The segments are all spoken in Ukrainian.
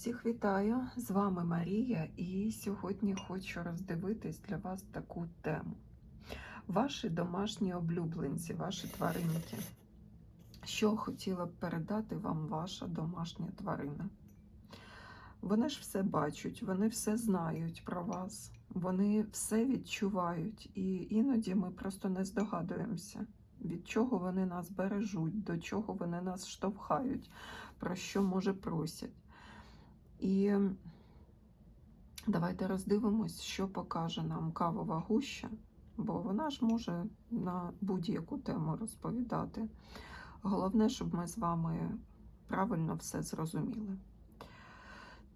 Всіх вітаю! З вами Марія, і сьогодні хочу роздивитись для вас таку тему. Ваші домашні облюбленці, ваші тваринки. Що хотіла б передати вам ваша домашня тварина? Вони ж все бачать, вони все знають про вас, вони все відчувають, і іноді ми просто не здогадуємося, від чого вони нас бережуть, до чого вони нас штовхають, про що може просять. І давайте роздивимось, що покаже нам кавова гуща, бо вона ж може на будь-яку тему розповідати. Головне, щоб ми з вами правильно все зрозуміли.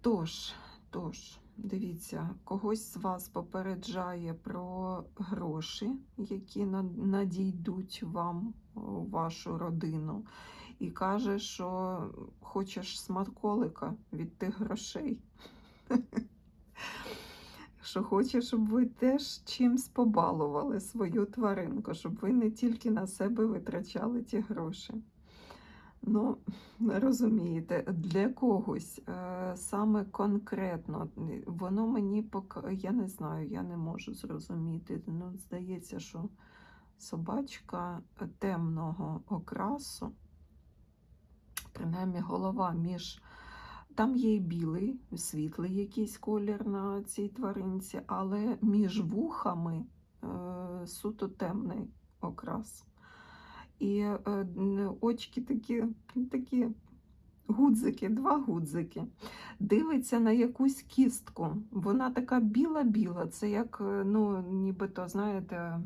Тож, тож, дивіться, когось з вас попереджає про гроші, які надійдуть вам у вашу родину і каже, що хочеш смаколика від тих грошей. Що хоче, щоб ви теж чимсь побалували свою тваринку, щоб ви не тільки на себе витрачали ті гроші. Ну, розумієте, для когось е, саме конкретно, воно мені поки, я не знаю, я не можу зрозуміти. Ну, Здається, що собачка темного окрасу принаймні голова між. Там є і білий, світлий якийсь колір на цій тваринці, але між вухами е, суто темний окрас. І е, очки такі, такі гудзики, два гудзики. Дивиться на якусь кістку. Вона така біла-біла. Це як, е, ну, нібито, знаєте,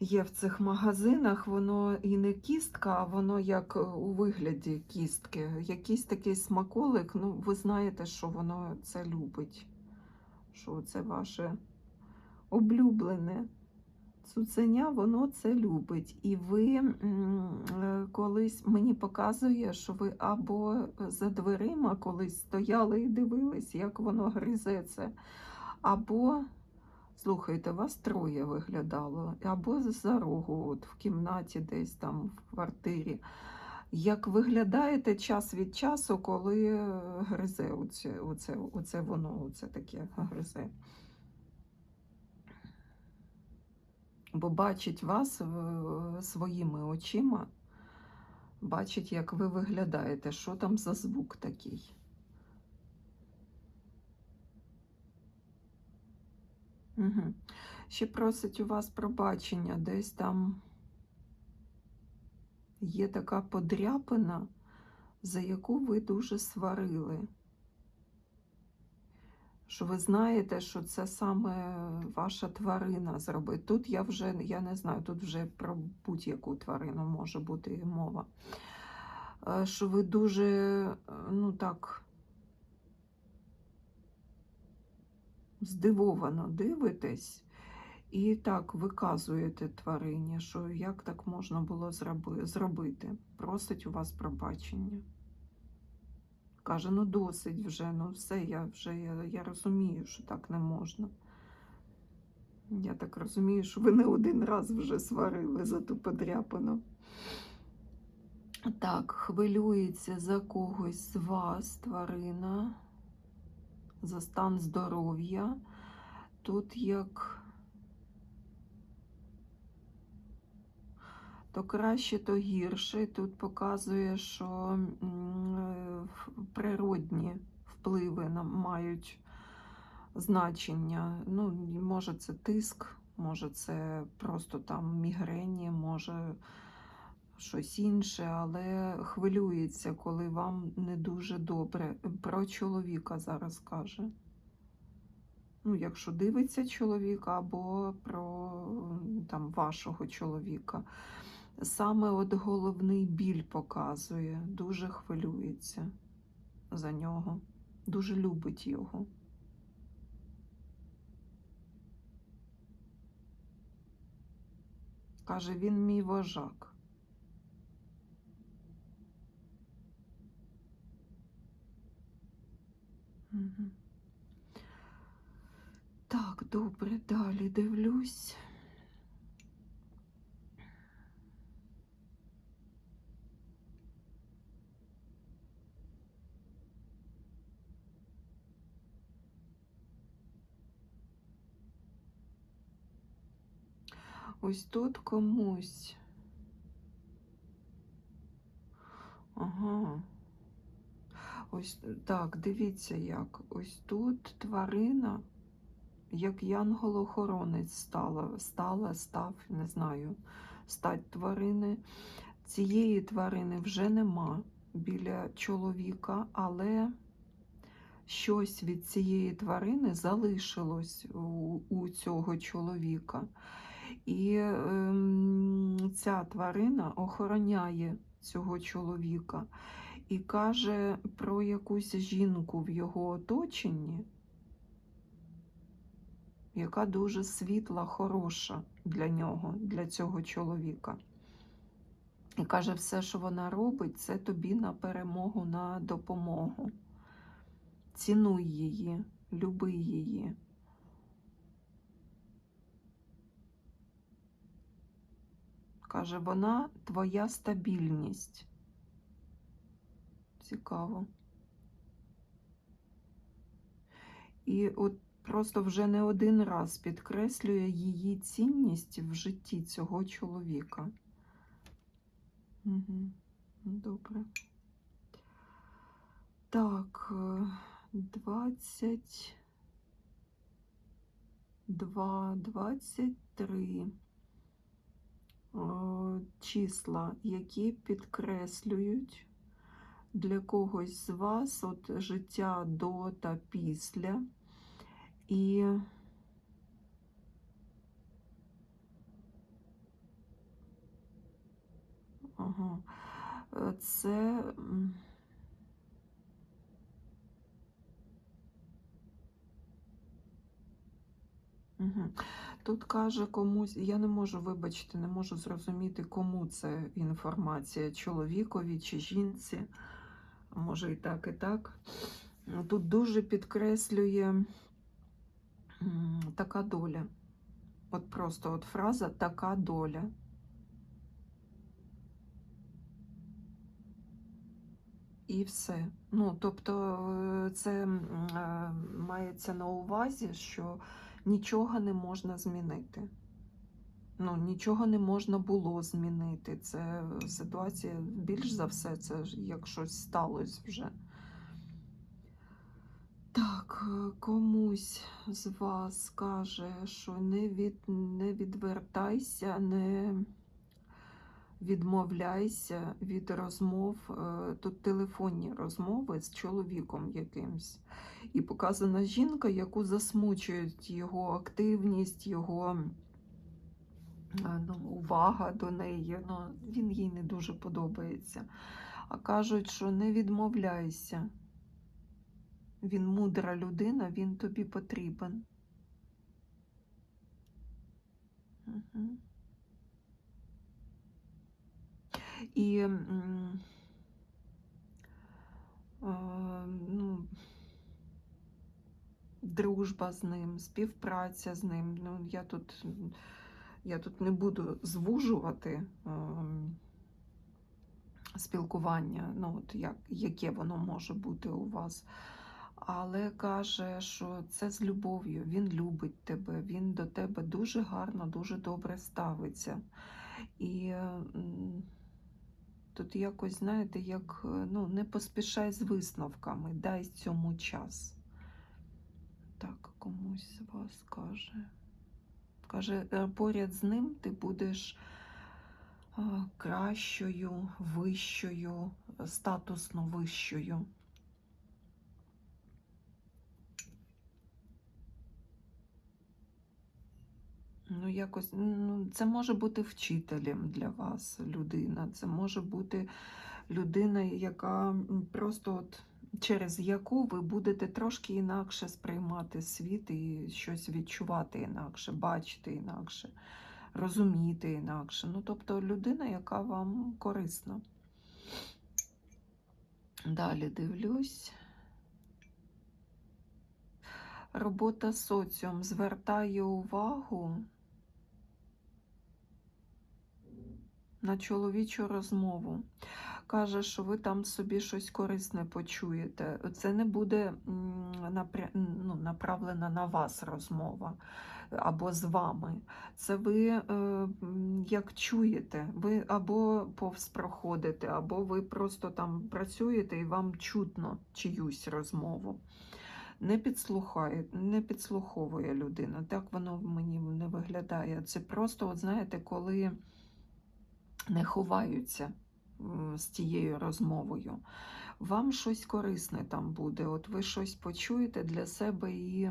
є в цих магазинах, воно і не кістка, а воно як е, у вигляді кістки. Якийсь такий смаколик, ну ви знаєте, що воно це любить. Що це ваше облюблене цуценя, воно це любить. І ви е, колись мені показує, що ви або за дверима колись стояли і дивились, як воно гризе це, або Слухайте, вас троє виглядало, або за рогу, от в кімнаті, десь там в квартирі. Як виглядаєте час від часу, коли гризе оце, оце, оце воно оце таке гризе? Бо бачить вас своїми очима, бачить, як ви виглядаєте, що там за звук такий. Угу. Ще просить у вас пробачення, десь там є така подряпина, за яку ви дуже сварили. Що ви знаєте, що це саме ваша тварина зробить. Тут я вже, я не знаю, тут вже про будь-яку тварину може бути мова. Е, що ви дуже, ну так, здивовано дивитесь і так виказуєте тварині, що як так можна було зробити. Просить у вас пробачення. Каже, ну досить вже, ну все, я вже я, я розумію, що так не можна. Я так розумію, що ви не один раз вже сварили за ту подряпину. Так, хвилюється за когось з вас тварина за стан здоров'я. Тут як то краще, то гірше. Тут показує, що природні впливи мають значення. Ну, Може, це тиск, може, це просто там мігрені, може щось інше, але хвилюється, коли вам не дуже добре. Про чоловіка зараз каже. Ну, якщо дивиться чоловіка або про там, вашого чоловіка. Саме от головний біль показує, дуже хвилюється за нього, дуже любить його. Каже, він мій вожак. Так, добре, далі дивлюсь. Ось тут комусь. Ага. Ось так, дивіться як. Ось тут тварина, як янгол-охоронець стала, стала, став, не знаю, стать тварини. Цієї тварини вже нема біля чоловіка, але щось від цієї тварини залишилось у, у цього чоловіка. І ем, ця тварина охороняє цього чоловіка і каже про якусь жінку в його оточенні, яка дуже світла, хороша для нього, для цього чоловіка. І каже, все, що вона робить, це тобі на перемогу, на допомогу. Цінуй її, люби її. Каже, вона твоя стабільність. Цікаво. І от просто вже не один раз підкреслює її цінність в житті цього чоловіка. Угу. Добре. Так, е, 22, 23 О, числа, які підкреслюють для когось з вас от життя до та після. І ага, е, це. Мгм. Тут каже комусь, я не можу, вибачте, не можу зрозуміти, кому це інформація, чоловікові чи жінці. Може і так, і так. Тут дуже підкреслює така доля. От просто от фраза така доля. І все. Ну, тобто, е, це е, мається на увазі, що нічого не можна змінити. Ну, нічого не можна було змінити. Це ситуація, більш за все, це як щось сталося вже. Так, е, комусь з вас каже, що не, від, не відвертайся, не відмовляйся від розмов, е, тут телефонні розмови з чоловіком якимсь. І показана жінка, яку засмучують його активність, його ну, увага до неї. Ну, він їй не дуже подобається. А кажуть, що не відмовляйся. Він мудра людина, він тобі потрібен. Угу. І е, ну, дружба з ним, співпраця з ним. Ну, я тут, я тут не буду звужувати ем, спілкування, ну, от як, яке воно може бути у вас. Але каже, що це з любов'ю, він любить тебе, він до тебе дуже гарно, дуже добре ставиться. І тут якось, знаєте, як ну, не поспішай з висновками, дай цьому час. Так, комусь з вас каже. Каже, «Е, поряд з ним ти будеш е, кращою, вищою, статусно вищою. Ну, якось, ну, це може бути вчителем для вас людина. Це може бути людина, яка просто от через яку ви будете трошки інакше сприймати світ і щось відчувати інакше, бачити інакше, розуміти інакше. Ну, тобто людина, яка вам корисна. Далі дивлюсь. Робота соціум звертає увагу на чоловічу розмову. Каже, що ви там собі щось корисне почуєте. Це не буде ну, направлена на вас розмова або з вами. Це ви е, як чуєте, ви або повз проходите, або ви просто там працюєте і вам чутно чиюсь розмову. Не підслухає, не підслуховує людина. Так воно мені не виглядає. Це просто, от знаєте, коли не ховаються з тією розмовою. Вам щось корисне там буде, от ви щось почуєте для себе і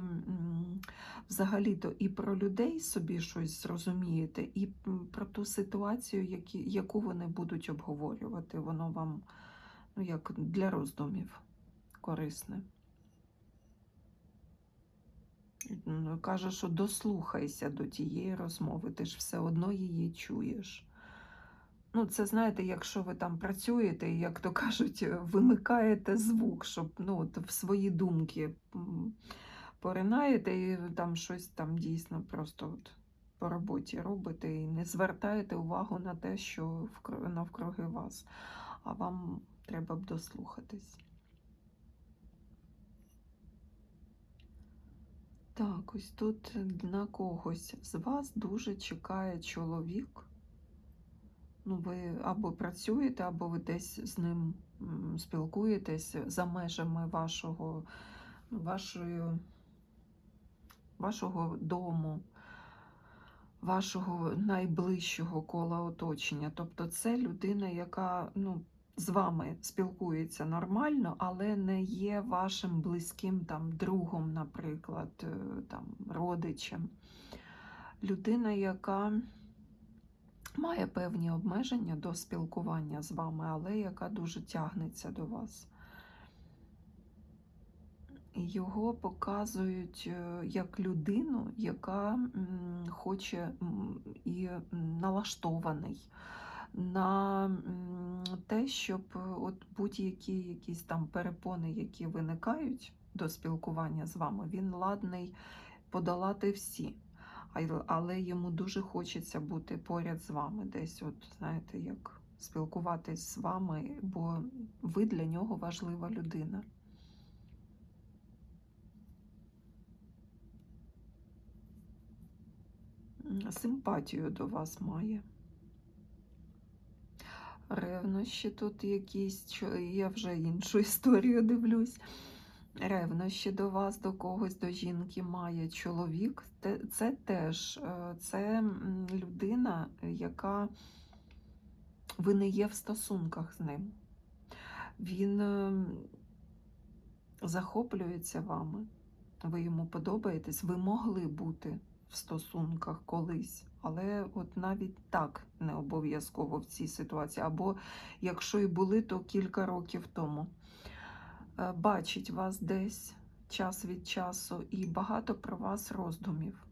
взагалі-то і про людей собі щось зрозумієте, і про ту ситуацію, які, яку вони будуть обговорювати. Воно вам ну, як для роздумів корисне. Каже, що дослухайся до тієї розмови, ти ж все одно її чуєш. Ну, це знаєте, якщо ви там працюєте, як то кажуть, е, вимикаєте звук, щоб ну, от в свої думки поринаєте і там щось там дійсно просто от по роботі робите і не звертаєте увагу на те, що навкруги вас, а вам треба б дослухатись. Так, ось тут на когось з вас дуже чекає чоловік. Ну, ви або працюєте, або ви десь з ним спілкуєтесь за межами вашого, вашої, вашого дому, вашого найближчого кола оточення. Тобто це людина, яка ну, з вами спілкується нормально, але не є вашим близьким там, другом, наприклад, е, там, родичем. Людина, яка має певні обмеження до спілкування з вами, але яка дуже тягнеться до вас. Його показують е, як людину, яка хоче і налаштований на те, щоб е, от будь-які якісь там перепони, які виникають до спілкування з вами, він ладний подолати всі. Але йому дуже хочеться бути поряд з вами, десь, от знаєте, як спілкуватись з вами, бо ви для нього важлива людина. Симпатію до вас має. Ревнощі тут якісь, я вже іншу історію дивлюсь. Ревнощі до вас, до когось, до жінки має чоловік. Це теж е, це людина, яка ви не є в стосунках з ним. Він ем, захоплюється вами, ви йому подобаєтесь, ви могли бути в стосунках колись, але от навіть так не обов'язково в цій ситуації. Або якщо і були, то кілька років тому. Е, Бачить вас десь час від часу і багато про вас роздумів.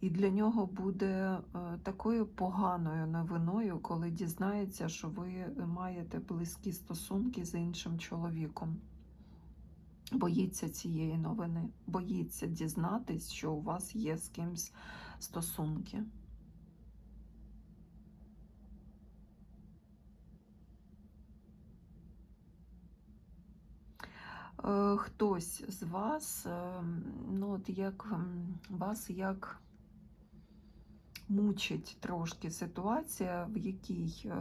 І для нього буде е, такою поганою новиною, коли дізнається, що ви маєте близькі стосунки з іншим чоловіком. Боїться цієї новини, боїться дізнатись, що у вас є з кимсь стосунки. Е, Хтось з вас, е, ну от як вас як мучить трошки ситуація, в якій е,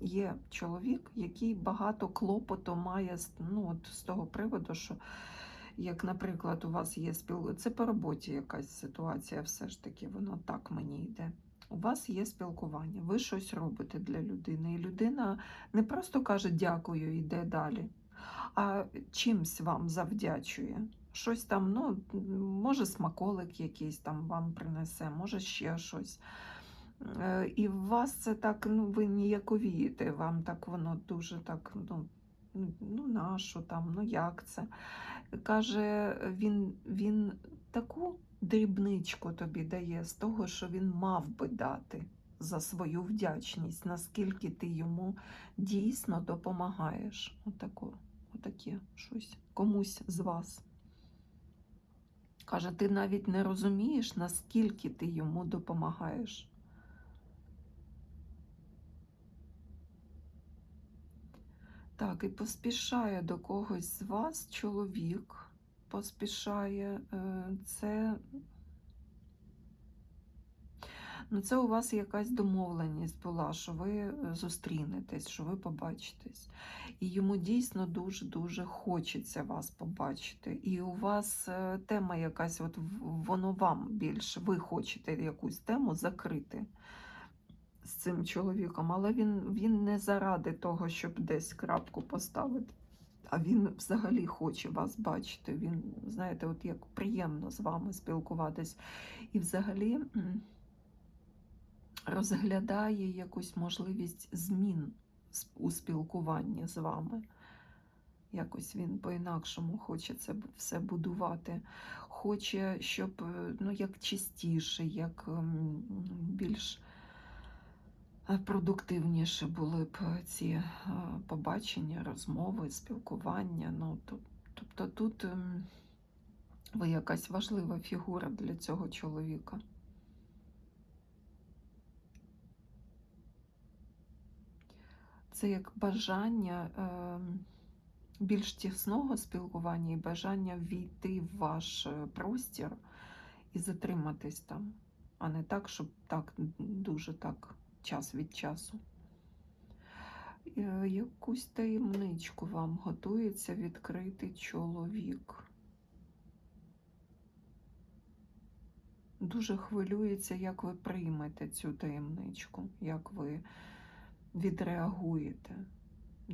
є чоловік, який багато клопоту має ну, от з того приводу, що як, наприклад, у вас є спіл... Це по роботі якась ситуація, все ж таки, воно так мені йде. У вас є спілкування, ви щось робите для людини, і людина не просто каже дякую, йде далі, а чимсь вам завдячує. Щось там, ну, може, смаколик якийсь там вам принесе, може ще щось. Е, І у вас це так, ну, ви ніяковієте, вам так воно дуже так, ну, ну нащо там, ну як це? Каже, він, він таку дрібничку тобі дає з того, що він мав би дати за свою вдячність, наскільки ти йому дійсно допомагаєш. Отако, отаке щось комусь з вас. Каже, ти навіть не розумієш, наскільки ти йому допомагаєш. Так, і поспішає до когось з вас чоловік, поспішає. е, Це, ну, це у вас якась домовленість була, що ви е, зустрінетесь, що ви побачитесь. І йому дійсно дуже-дуже хочеться вас побачити. І у вас е, тема якась, от воно вам більше, ви хочете якусь тему закрити з цим чоловіком, але він, він не заради того, щоб десь крапку поставити. А він взагалі хоче вас бачити. Він, знаєте, от як приємно з вами спілкуватись. І взагалі розглядає якусь можливість змін у спілкуванні з вами. Якось він по-інакшому хоче це все будувати. Хоче, щоб е, ну, як чистіше, як більш е, продуктивніше були б ці е, побачення, розмови, спілкування. Ну, тобто тут ем, ви якась важлива фігура для цього чоловіка. Це як бажання ем, більш тісного спілкування і бажання війти в ваш е, простір і затриматись там, а не так, щоб так дуже так час від часу. Е, Якусь таємничку вам готується відкрити чоловік. Дуже хвилюється, як ви приймете цю таємничку, як ви відреагуєте.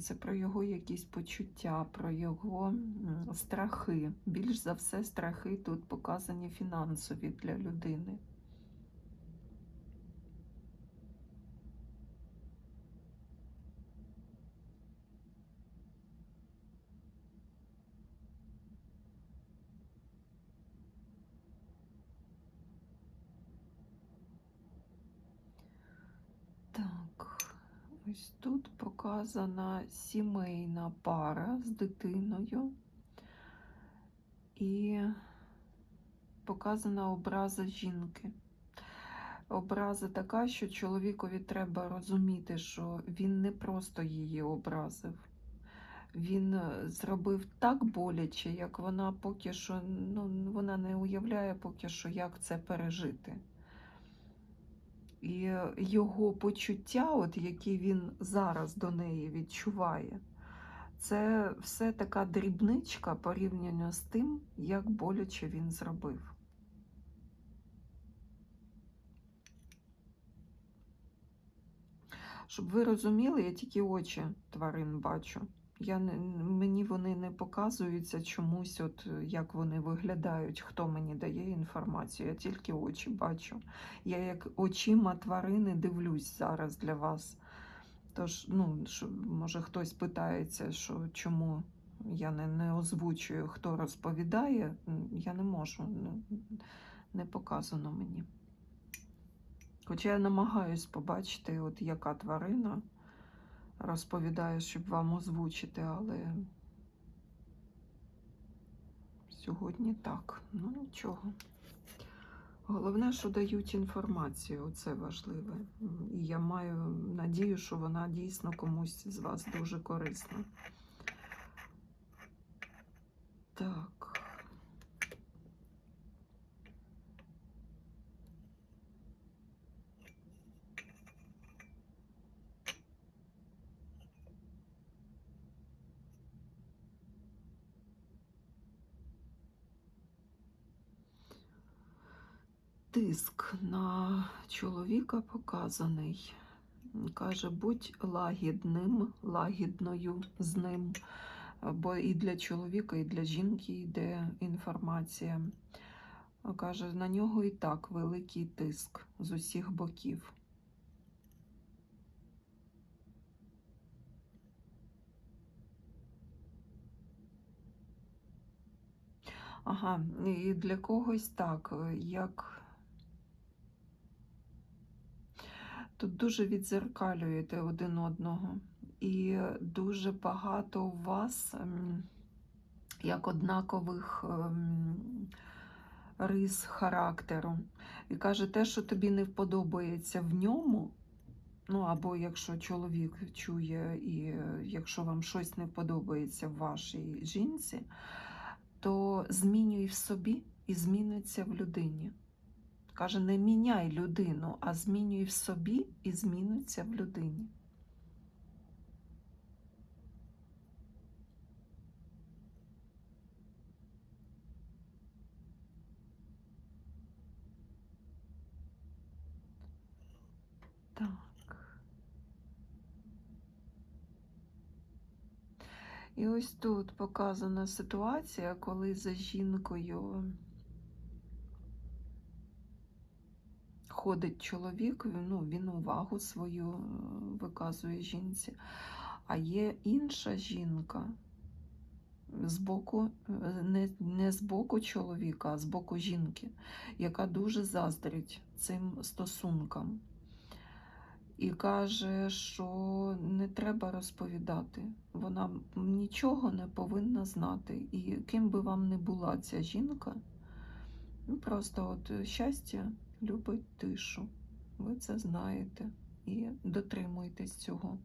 Це про його якісь почуття, про його страхи. Більш за все, страхи тут показані фінансові для людини. Так, ось тут показана сімейна пара з дитиною і показана образа жінки. Образа така, що чоловікові треба розуміти, що він не просто її образив. Він е, зробив так боляче, як вона поки що ну, вона не уявляє поки що, як це пережити. І його почуття, от які він зараз до неї відчуває, це все така дрібничка порівняно з тим, як боляче він зробив. Щоб ви розуміли, я тільки очі тварин бачу. Я мені вони не показуються чомусь, от як вони виглядають, хто мені дає інформацію. Я тільки очі бачу. Я як очима тварини дивлюсь зараз для вас. Тож, ну, що, може, хтось питається, що чому я не, не озвучую, хто розповідає. Я не можу, не, не показано мені. Хоча я намагаюсь побачити, от яка тварина розповідає, щоб вам озвучити, але сьогодні так. Ну нічого. Головне, що дають інформацію, це важливе. І я маю надію, що вона дійсно комусь з вас дуже корисна. Так. Тиск на чоловіка показаний. Каже, будь лагідним, лагідною з ним. Бо і для чоловіка, і для жінки йде інформація. Каже, на нього і так великий тиск з усіх боків. Ага, і для когось так, як тут дуже відзеркалюєте один одного, і дуже багато у вас ем, як однакових ем, рис характеру. І каже, те, що тобі не вподобається в ньому, Ну, або якщо чоловік чує, і якщо вам щось не подобається в вашій жінці, то змінюй в собі і зміниться в людині. Каже, не міняй людину, а змінюй в собі і зміниться в людині. Так. І ось тут показана ситуація, коли за жінкою ходить чоловік, ну, він увагу свою е, виказує жінці, а є інша жінка з боку, е, не, не з боку чоловіка, а з боку жінки, яка дуже заздрить цим стосункам. І каже, що не треба розповідати. Вона нічого не повинна знати. І ким би вам не була ця жінка, ну просто от щастя любить тишу. Ви це знаєте і дотримуйтесь цього.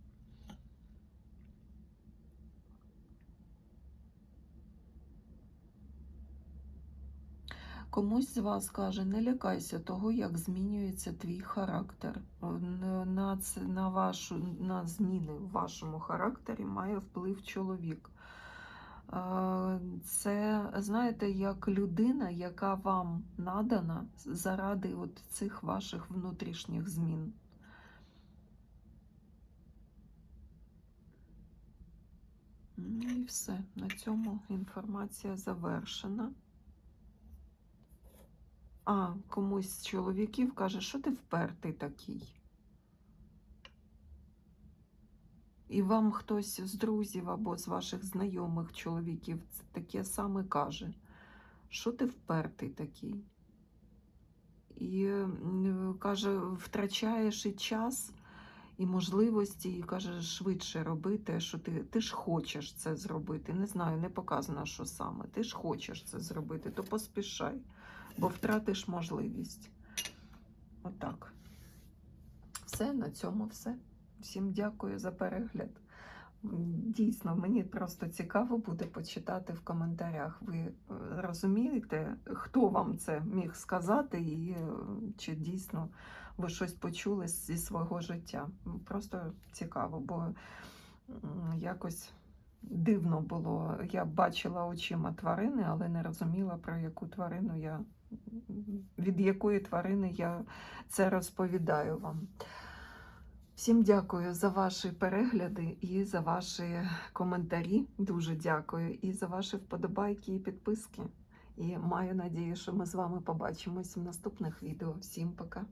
Комусь з вас каже, не лякайся того, як змінюється твій характер. На, це- на, вашу, на зміни в вашому характері має вплив чоловік. Це, знаєте, як людина, яка вам надана заради от цих ваших внутрішніх змін. Ну І все. На цьому інформація завершена. А, комусь з чоловіків каже, що ти впертий такий. І вам хтось з друзів або з ваших знайомих чоловіків таке саме каже, що ти впертий такий. І каже, втрачаєш і час, і можливості, і каже, швидше роби те, що ти, ти ж хочеш це зробити. Не знаю, не показано, що саме. Ти ж хочеш це зробити, то поспішай бо втратиш можливість. Отак. Все, на цьому все. Всім дякую за перегляд. Дійсно, мені просто цікаво буде почитати в коментарях. Ви е, розумієте, хто вам це міг сказати, і е, чи дійсно ви щось почули зі свого життя. Просто цікаво, бо якось дивно було. Я бачила очима тварини, але не розуміла, про яку тварину я від якої тварини я це розповідаю вам. Всім дякую за ваші перегляди і за ваші коментарі. Дуже дякую і за ваші вподобайки і підписки. І маю надію, що ми з вами побачимось в наступних відео. Всім пока!